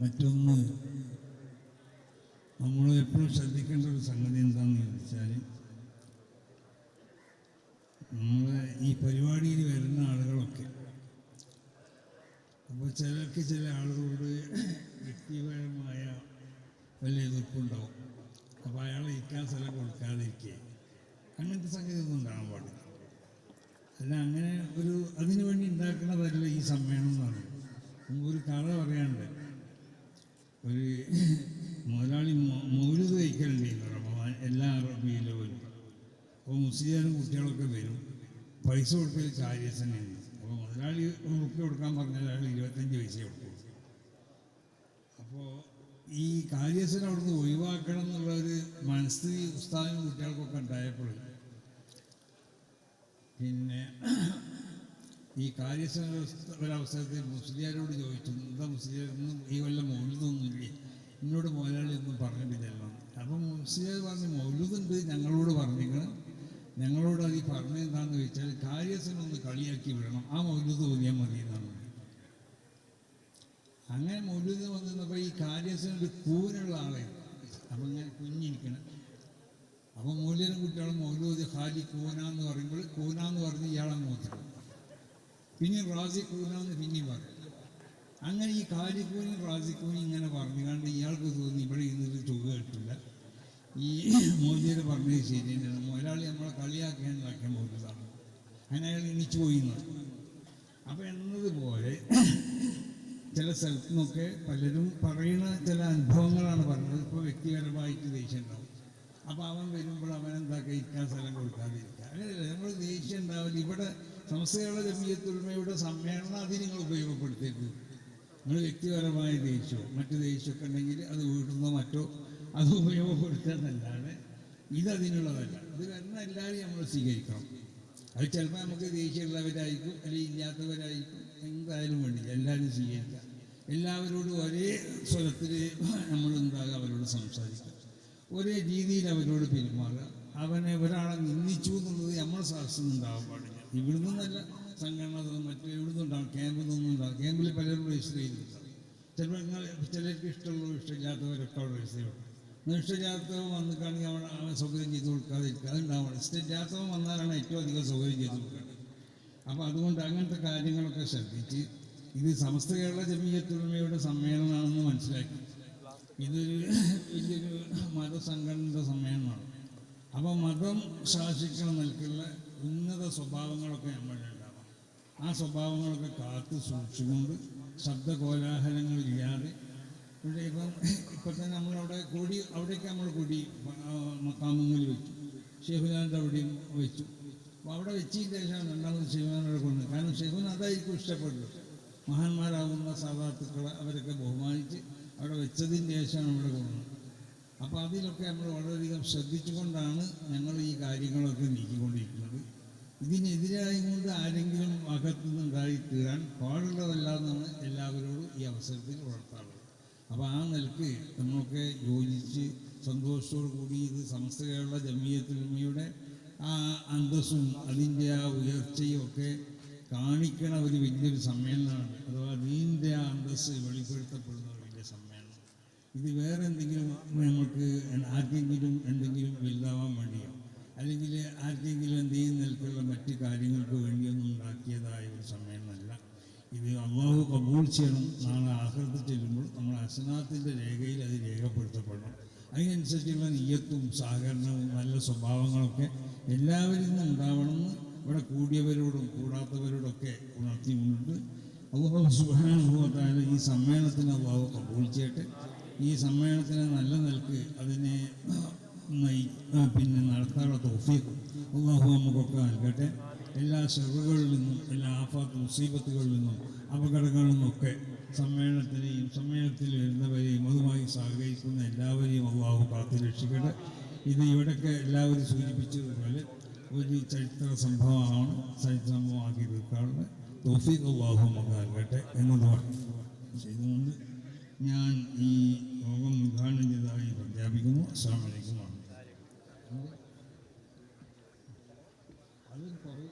മറ്റൊന്ന് നമ്മൾ എപ്പോഴും ശ്രദ്ധിക്കേണ്ട ഒരു സംഗതി എന്താണെന്ന് ചോദിച്ചാൽ നമ്മൾ ഈ പരിപാടിയിൽ വരുന്ന ആളുകളൊക്കെ. അപ്പോൾ ചിലർക്ക് ചില ആളുകളോട് വ്യക്തിപരമായ വലിയ എതിർപ്പുണ്ടാവും. അപ്പോൾ അയാൾ ഇരിക്കാൻ സ്ഥലം കൊടുക്കാതിരിക്കുക അങ്ങനത്തെ സംഗതി ഒന്നും ഉണ്ടാകാൻ പാടില്ല. അല്ല അങ്ങനെ ഒരു അതിനു വേണ്ടി ഉണ്ടാക്കുന്നതല്ല ഈ സമ്മേളനം എന്ന് പറയുന്നത്. ഒരു കഥ പറയാണ്ട് ഒരു മുതലാളി മൗ- മൗലിത് വയ്ക്കലുണ്ട് റമദാൻ എല്ലാ അറബിയിലും വരും അപ്പോൾ മുസ്ലിം കുട്ടികളൊക്കെ വരും. പൈസ കൊടുക്കൽ തന്നെയാണ്. അപ്പോൾ മുതലാളി റുപ്യ കൊടുക്കാൻ പറഞ്ഞാൽ അയാൾ ഇരുപത്തഞ്ച് പൈസ കൊടുക്കും. അപ്പോൾ ഈ കാര്യസിനെ അവിടുന്ന് ഒഴിവാക്കണം എന്നുള്ള ഒരു മനസ്ഥിതി ഉസ്താദിനും കുട്ടികൾക്കൊക്കെ ഉണ്ടായപ്പോൾ പിന്നെ ഈ കാര്യസന ഒരവസരത്തിൽ മുസ്ലിയാരോട് ചോദിച്ചു എന്താ മുസ്ലിയാർ ഈ കൊല്ലം മൗലുതൊന്നുമില്ലേ എന്നോട് മുതലാളി ഒന്നും പറഞ്ഞിട്ടില്ലല്ലോ അപ്പം മുസ്ലിയാർ പറഞ്ഞു മൗലുതുണ്ട് ഞങ്ങളോട് പറഞ്ഞിരിക്കണം ഞങ്ങളോട് അത് ഈ പറഞ്ഞെന്താന്ന് ചോദിച്ചാൽ കാര്യസനം ഒന്ന് കളിയാക്കി വിടണം. ആ മൗലുത് തോന്നിയാൽ മതി എന്നാണ്. അങ്ങനെ മൗലുത് വന്നിരുന്നപ്പോൾ ഈ കാര്യസന ഒരു കൂനുള്ള ആളെ അപ്പം ഇങ്ങനെ കുഞ്ഞിരിക്കണം. അപ്പം മൂല്യനും കുട്ടികളും മൗലൂദ് ഹാലി കൂന എന്ന് പറയുമ്പോൾ കൂന എന്ന് പറഞ്ഞ് ഇയാളെ നോക്കും പിന്നെ റാസി പിന്നെ പറയും അങ്ങനെ ഈ കാലിക്കൂനും റാസിക്കൂനും ഇങ്ങനെ പറഞ്ഞു കണ്ട് ഇയാൾക്ക് തോന്നി ഇവിടെ ഇരുന്നിട്ട് തുക കിട്ടില്ല ഈ മോദിയുടെ പറഞ്ഞത് ശരി തന്നെയാണ്. മുതലാളി നമ്മളെ കളിയാക്കാൻ ഉണ്ടാക്കിയ മോദിതാണ് അങ്ങനെ അയാൾ എണീച്ചു പോയി അപ്പം എന്നതുപോലെ ചില സ്ഥലത്തു നിന്നൊക്കെ പലരും പറയുന്ന ചില അനുഭവങ്ങളാണ് പറഞ്ഞത്. ഇപ്പോൾ വ്യക്തിപരമായിട്ട് ദേഷ്യം ഉണ്ടാവും അപ്പോൾ അവൻ വരുമ്പോൾ അവൻ എന്താ കഴിക്കാൻ സ്ഥലം കൊടുക്കാതിരിക്കുക. അങ്ങനെയല്ല നമ്മൾ ദേഷ്യം ഉണ്ടാവില്ല. ഇവിടെ സംസ്ഥകളുടെ ജമീയത്തുൽമയുടെ സമ്മേളനം അത് നിങ്ങൾ ഉപയോഗപ്പെടുത്തരുത് നിങ്ങൾ വ്യക്തിപരമായ ദേഷ്യമോ മറ്റ് ദേഷ്യമൊക്കെ ഉണ്ടെങ്കിൽ അത് വീട്ടിൽ നിന്നോ മറ്റോ അത് ഉപയോഗപ്പെടുത്തുന്നതല്ലാതെ ഇതതിനുള്ളതല്ല. ഇത് വരുന്ന എല്ലാവരെയും നമ്മൾ സ്വീകരിക്കണം. അത് ചിലപ്പോൾ നമുക്ക് ദേഷ്യമുള്ളവരായിരിക്കും അല്ലെങ്കിൽ ഇല്ലാത്തവരായിരിക്കും എന്തായാലും വേണ്ടില്ല. എല്ലാവരും സ്വീകരിക്കാം എല്ലാവരോടും ഒരേ സ്വരത്തിൽ നമ്മൾ എന്താകുക? അവരോട് സംസാരിക്കുക. ഒരേ രീതിയിൽ അവരോട് പെരുമാറുക. അവനെ ഒരാളെ നിന്ദിച്ചു എന്നുള്ളത് നമ്മൾ സാഹസം ഉണ്ടാകാൻ പാടില്ല. ഇവിടുന്ന് നല്ല സംഘടന മറ്റു ഇവിടുന്ന് ഉണ്ടാകും ക്യാമ്പിൽ നിന്നും ഉണ്ടാകും ക്യാമ്പിൽ പലരും രജിസ്റ്റർ ചെയ്യുന്നുണ്ട് ചിലപ്പോൾ നിങ്ങൾ ചിലർക്ക് ഇഷ്ടമുള്ളൂ ഇഷ്ടമില്ലാത്തവരൊക്കെ അവിടെ രജിസ്റ്റർ ചെയ്യണം ഇഷ്ടമില്ലാത്തവൻ വന്നിട്ടാണെങ്കിൽ അവൻ അവൻ സൗകര്യം ചെയ്ത് കൊടുക്കാതിരിക്കുക. അതുണ്ടാവണം. ഇഷ്ടമില്ലാത്തവൻ വന്നാലാണ് ഏറ്റവും അധികം സൗകര്യം ചെയ്ത് കൊടുക്കേണ്ടത് അപ്പോൾ അതുകൊണ്ട് അങ്ങനത്തെ കാര്യങ്ങളൊക്കെ ശ്രദ്ധിച്ച് ഇത് സമസ്ത കേരള ജമീയത്തുടമയുടെ സമ്മേളനമാണെന്ന് മനസ്സിലാക്കി. ഇതൊരു വലിയൊരു മതസംഘടനയുടെ സമ്മേളനമാണ്. അപ്പോൾ മതം ശാസിക്കണം നിൽക്കുള്ള ഉന്നത സ്വഭാവങ്ങളൊക്കെ നമ്മളിലുണ്ടാവാം ആ സ്വഭാവങ്ങളൊക്കെ കാത്തു സൂക്ഷിച്ചുകൊണ്ട് ശബ്ദ കോലാഹലങ്ങളില്ലാതെ പക്ഷേ ഇപ്പം ഇപ്പം തന്നെ നമ്മളവിടെ കൊടി അവിടേക്ക് നമ്മൾ കൊടി മക്കാമങ്ങളിൽ വെച്ചു. ഷെഹുലാന്റെ അവിടെയും വെച്ചു. അപ്പോൾ അവിടെ വെച്ചതിന് ശേഷമാണ് രണ്ടാമത് ഷെഹുലാനോട് കൊണ്ട് കാരണം ഷെഹുൻ അതായിരിക്കും ഇഷ്ടപ്പെട്ടത് മഹാന്മാരാകുന്ന സാധാത്തുക്കളെ അവരൊക്കെ ബഹുമാനിച്ച് അവിടെ വെച്ചതിന് ശേഷമാണ് ഇവിടെ കൊണ്ടുവന്നത്. അപ്പോൾ അതിലൊക്കെ നമ്മൾ വളരെയധികം ശ്രദ്ധിച്ചുകൊണ്ടാണ് ഞങ്ങൾ ഈ കാര്യങ്ങളൊക്കെ നീക്കിക്കൊണ്ടിരിക്കുന്നത്. ഇതിനെതിരായി കൊണ്ട് ആരെങ്കിലും അകത്തുനിന്നുണ്ടായി തീരാൻ പാടുള്ളതല്ലാന്നാണ് എല്ലാവരോടും ഈ അവസരത്തിൽ ഉണർത്താറുള്ളത്. അപ്പോൾ ആ നിലയ്ക്ക് നമ്മളൊക്കെ യോജിച്ച് സന്തോഷത്തോടു കൂടി ഇത് കേരള ജമീയത്തുലമയുടെ ആ അന്തസ്സും അതിന്റെ ആ ഉയർച്ചയും ഒക്കെ കാണിക്കണ ഒരു വലിയൊരു സമ്മേളനമാണ്. അഥവാ നീന്റെ ആ അന്തസ്സ് വെളിപ്പെടുത്തപ്പെടുന്ന വലിയ സമ്മേളനം. ഇത് വേറെ എന്തെങ്കിലും നമുക്ക് ആർക്കെങ്കിലും എന്തെങ്കിലും വലുതാവാൻ വേണ്ടിയോ അല്ലെങ്കിൽ ആർക്കെങ്കിലും എന്തെങ്കിലും നിലക്കുള്ള മറ്റ് കാര്യങ്ങൾക്ക് വേണ്ടിയൊന്നും ഉണ്ടാക്കിയതായ ഒരു സമയമല്ല. ഇത് അള്ളാഹു കബൂൾ ചെയ്യണം. നാളെ ആഹൃത ചെല്ലുമ്പോൾ നമ്മൾ അസനാത്തിന്റെ രേഖയിൽ അത് രേഖപ്പെടുത്തപ്പെടണം. അതിനനുസരിച്ചുള്ള നീയത്തും സഹകരണവും നല്ല സ്വഭാവങ്ങളൊക്കെ എല്ലാവരിൽ നിന്നും ഉണ്ടാവണമെന്ന് ഇവിടെ കൂടിയവരോടും കൂടാത്തവരോടൊക്കെ ഉണർത്തിക്കൊണ്ട് അള്ളാഹു സുബാനുഭവത്തായ ഈ സമ്മേളനത്തിന് അള്ളാഹു കബൂൾ ചെയ്യട്ടെ. ഈ സമ്മേളനത്തിന് നല്ല നിലയ്ക്ക് അതിനെ പിന്നെ നടത്താനുള്ള തോഫീക്ക് അള്ളാഹു നമുക്കൊക്കെ നൽകട്ടെ. എല്ലാ ഷെറുകളിൽ നിന്നും എല്ലാ ആഫാത്ത് മുസീബത്തുകളിൽ നിന്നും അപകടങ്ങളിൽ നിന്നൊക്കെ സമ്മേളനത്തിനെയും സമ്മേളനത്തിൽ വരുന്നവരെയും അതുമായി സഹകരിക്കുന്ന എല്ലാവരെയും അള്ളാഹു കാത്തു രക്ഷിക്കട്ടെ. ഇത് ഇവിടെയൊക്കെ എല്ലാവരും സൂചിപ്പിച്ചതുപോലെ ഒരു ചരിത്ര സംഭവമാണ്. ചരിത്ര സംഭവമാക്കി തീർക്കാറുള്ള തോഫീഖ് അള്ളാഹു മകാകട്ടെ എന്നതുമാണ് ചെയ്തുകൊണ്ട് ഞാൻ ഈ യോഗം ഉദ്ഘാടനം ചെയ്തതായി പ്രഖ്യാപിക്കുന്നു. അസ്സാം വലൈക്കും അതിൽ കുറേ